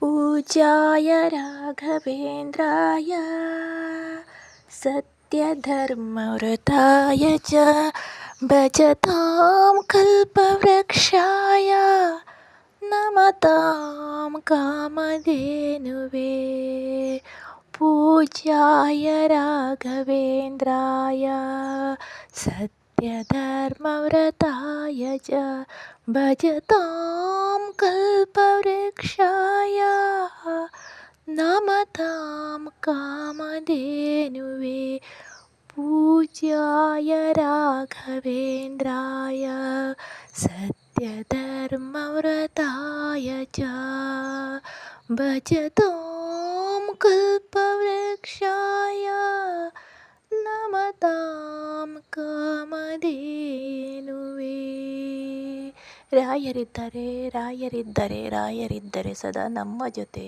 पूजाय राघवेन्द्राय सत्यधर्मव्रताय च भजतां कल्पवृक्षाय नमतां कामधेनुवे। पूजाय राघवेन्द्राय सत्यधर्मव्रताय च भजतां कल्पवृक्षाय कामधेनुवे पूज्याय राघवेन्द्राय सत्यधर्मव्रताय च भजतां कल्पवृक्षाय नमतां कामधेनुवे ರಾಯರಿದ್ದರೆ ರಾಯರಿದ್ದರೆ ರಾಯರಿದ್ದರೆ ಸದಾ ನಮ್ಮ ಜೊತೆ